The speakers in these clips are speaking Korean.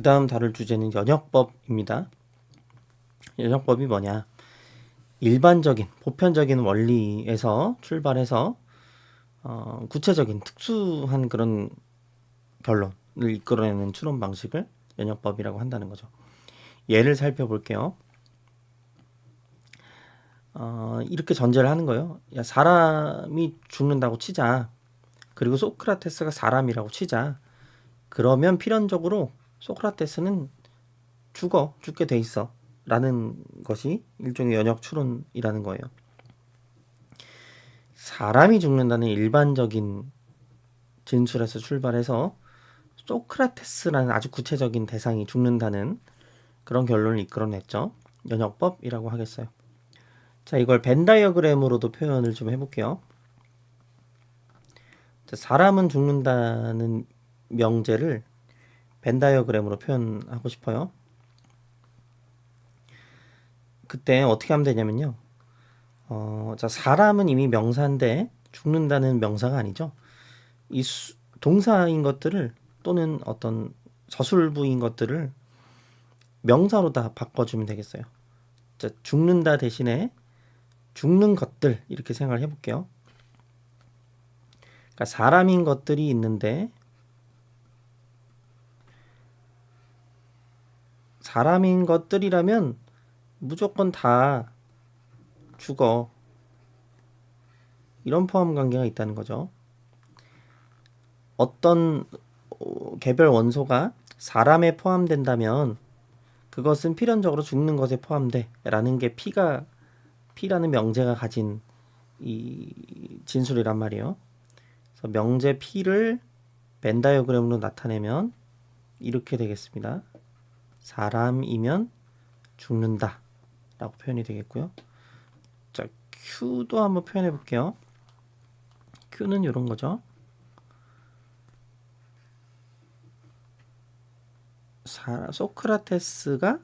그 다음 다룰 주제는 연역법입니다. 연역법이 뭐냐? 일반적인 보편적인 원리에서 출발해서 어, 구체적인 특수한 그런 결론을 이끌어내는 추론 방식을 연역법이라고 한다는 거죠. 예를 살펴볼게요. 어, 이렇게 전제를 하는 거예요. 야, 사람이 죽는다고 치자. 그리고 소크라테스가 사람이라고 치자. 그러면 필연적으로 소크라테스는 죽어, 죽게 돼 있어. 라는 것이 일종의 연역 추론이라는 거예요. 사람이 죽는다는 일반적인 진술에서 출발해서 소크라테스라는 아주 구체적인 대상이 죽는다는 그런 결론을 이끌어냈죠. 연역법이라고 하겠어요. 자, 이걸 벤 다이어그램으로도 표현을 좀 해볼게요. 자, 사람은 죽는다는 명제를 벤 다이어그램으로 표현하고 싶어요. 그때 어떻게 하면 되냐면요. 어, 자, 사람은 이미 명사인데 죽는다는 명사가 아니죠. 이 수, 동사인 것들을 또는 어떤 서술부인 것들을 명사로 다 바꿔주면 되겠어요. 자, 죽는다 대신에 죽는 것들 이렇게 생각을 해볼게요. 그러니까 사람인 것들이 있는데 사람인 것들이라면 무조건 다 죽어. 이런 포함 관계가 있다는 거죠. 어떤 어, 개별 원소가 사람에 포함된다면 그것은 필연적으로 죽는 것에 포함돼라는 게 피가 피라는 명제가 가진 이 진술이란 말이에요. 그래서 명제 피를 벤 다이어그램으로 나타내면 이렇게 되겠습니다. 사람이면 죽는다 라고 표현이 되겠고요. 자, Q도 한번 표현해 볼게요. Q는 이런 거죠. 사, 소크라테스가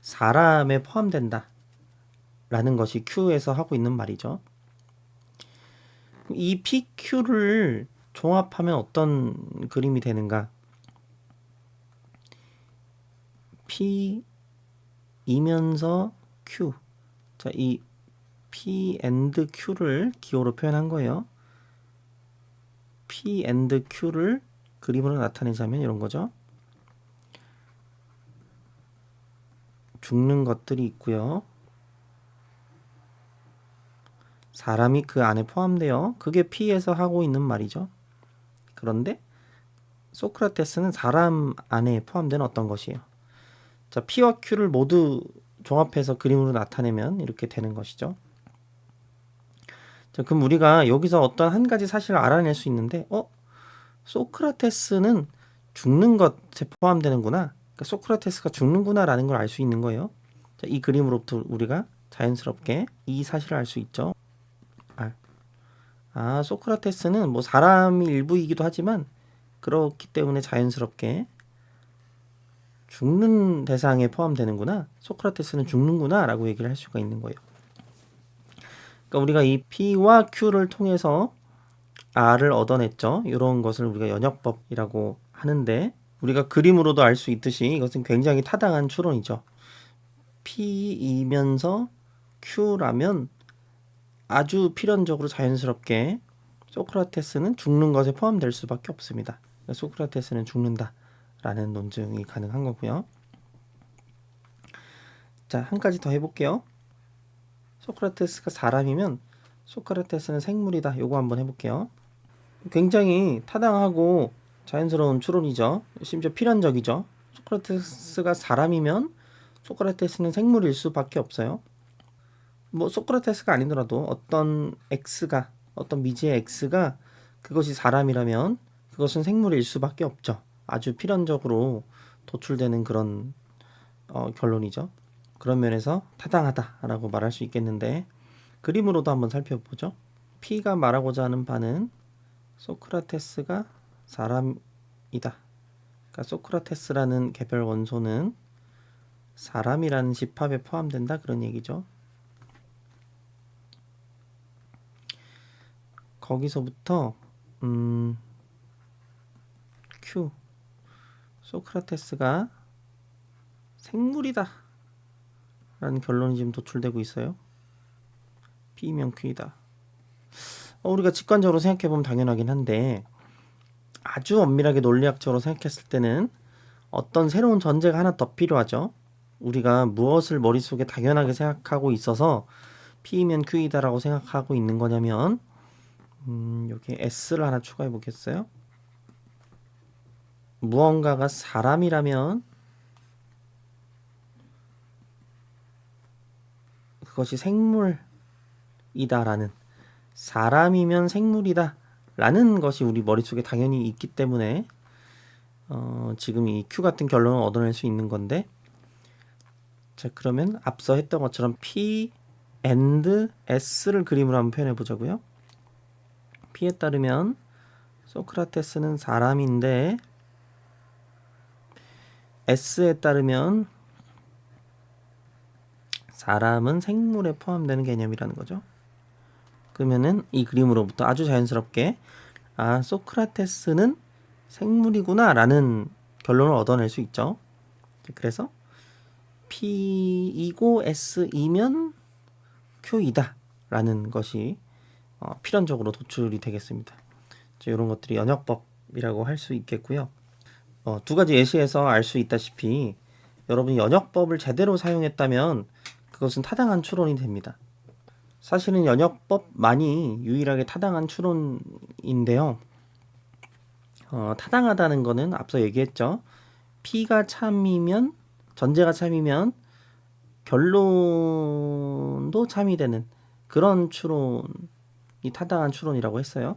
사람에 포함된다. 라는 것이 Q에서 하고 있는 말이죠. 이 PQ를 종합하면 어떤 그림이 되는가? P이면서 Q. 자, 이 P and Q를 기호로 표현한 거예요. P and Q를 그림으로 나타내자면 이런 거죠. 죽는 것들이 있고요. 사람이 그 안에 포함되어 그게 P에서 하고 있는 말이죠. 그런데 소크라테스는 사람 안에 포함된 어떤 것이에요. 자, P와 Q를 모두 종합해서 그림으로 나타내면 이렇게 되는 것이죠. 자, 그럼 우리가 여기서 어떤 한 가지 사실을 알아낼 수 있는데, 어? 소크라테스는 죽는 것에 포함되는구나. 그러니까 소크라테스가 죽는구나라는 걸 알 수 있는 거예요. 자, 이 그림으로부터 우리가 자연스럽게 이 사실을 알 수 있죠. 아, 아, 소크라테스는 뭐 사람이 일부이기도 하지만 그렇기 때문에 자연스럽게 죽는 대상에 포함되는구나. 소크라테스는 죽는구나 라고 얘기를 할 수가 있는 거예요. 그러니까 우리가 이 P와 Q를 통해서 R을 얻어냈죠. 이런 것을 우리가 연역법이라고 하는데 우리가 그림으로도 알 수 있듯이 이것은 굉장히 타당한 추론이죠. P이면서 Q라면 아주 필연적으로 자연스럽게 소크라테스는 죽는 것에 포함될 수밖에 없습니다. 그러니까 소크라테스는 죽는다 라는 논증이 가능한 거고요. 자, 한 가지 더 해볼게요. 소크라테스가 사람이면 소크라테스는 생물이다. 요거 한번 해볼게요. 굉장히 타당하고 자연스러운 추론이죠. 심지어 필연적이죠. 소크라테스가 사람이면 소크라테스는 생물일 수밖에 없어요. 뭐 소크라테스가 아니더라도 어떤 X가 어떤 미지의 X가 그것이 사람이라면 그것은 생물일 수밖에 없죠. 아주 필연적으로 도출되는 그런 어, 결론이죠. 그런 면에서 타당하다라고 말할 수 있겠는데 그림으로도 한번 살펴보죠. P가 말하고자 하는 바는 소크라테스가 사람이다. 그러니까 소크라테스라는 개별 원소는 사람이라는 집합에 포함된다 그런 얘기죠. 거기서부터 음, Q 소크라테스가 생물이다. 라는 결론이 지금 도출되고 있어요. Q이다. 어, 우리가 직관적으로 생각해 보면 당연하긴 한데 아주 엄밀하게 논리학적으로 생각했을 때는 어떤 새로운 전제가 하나 더 필요하죠. 우리가 무엇을 머릿속에 당연하게 생각하고 있어서 P면 Q이다라고 생각하고 있는 거냐면 음, 여기 S를 하나 추가해 보겠어요. 무언가가 사람이라면 그것이 생물이다라는 사람이면 생물이다라는 것이 우리 머릿속에 당연히 있기 때문에 어, 지금 이 Q 같은 결론을 얻어낼 수 있는 건데 자 그러면 앞서 했던 것처럼 P and S를 그림으로 한번 표현해 보자고요. P에 따르면 소크라테스는 사람인데 S에 따르면 사람은 생물에 포함되는 개념이라는 거죠. 그러면은 이 그림으로부터 아주 자연스럽게 아 소크라테스는 생물이구나라는 결론을 얻어낼 수 있죠. 그래서 P이고 S이면 Q이다라는 것이 어, 필연적으로 도출이 되겠습니다. 이런 것들이 연역법이라고 할 수 있겠고요. 어, 두 가지 예시에서 알 수 있다시피 여러분이 연역법을 제대로 사용했다면 그것은 타당한 추론이 됩니다. 사실은 연역법만이 유일하게 타당한 추론인데요. 어, 타당하다는 거는 앞서 얘기했죠. P가 참이면 전제가 참이면 결론도 참이 되는 그런 추론이 타당한 추론이라고 했어요.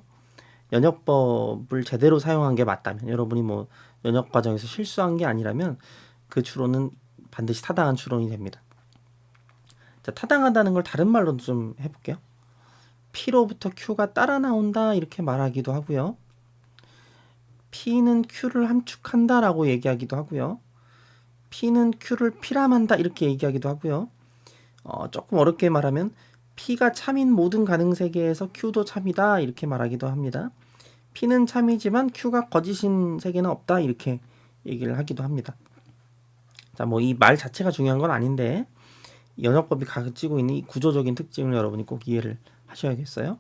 연역법을 제대로 사용한 게 맞다면 여러분이 뭐 연역 과정에서 실수한 게 아니라면 그 추론은 반드시 타당한 추론이 됩니다. 자, 타당하다는 걸 다른 말로 좀 해볼게요. P로부터 Q가 따라 나온다 이렇게 말하기도 하고요. P는 Q를 함축한다라고 얘기하기도 하고요. P는 Q를 피람한다 이렇게 얘기하기도 하고요. 어, 조금 어렵게 말하면 P가 참인 모든 가능 세계에서 Q도 참이다 이렇게 말하기도 합니다. P는 참이지만 Q가 거짓인 세계는 없다 이렇게 얘기를 하기도 합니다. 자, 뭐 이 말 자체가 중요한 건 아닌데 연역법이 가지고 있는 이 구조적인 특징을 여러분이 꼭 이해를 하셔야겠어요.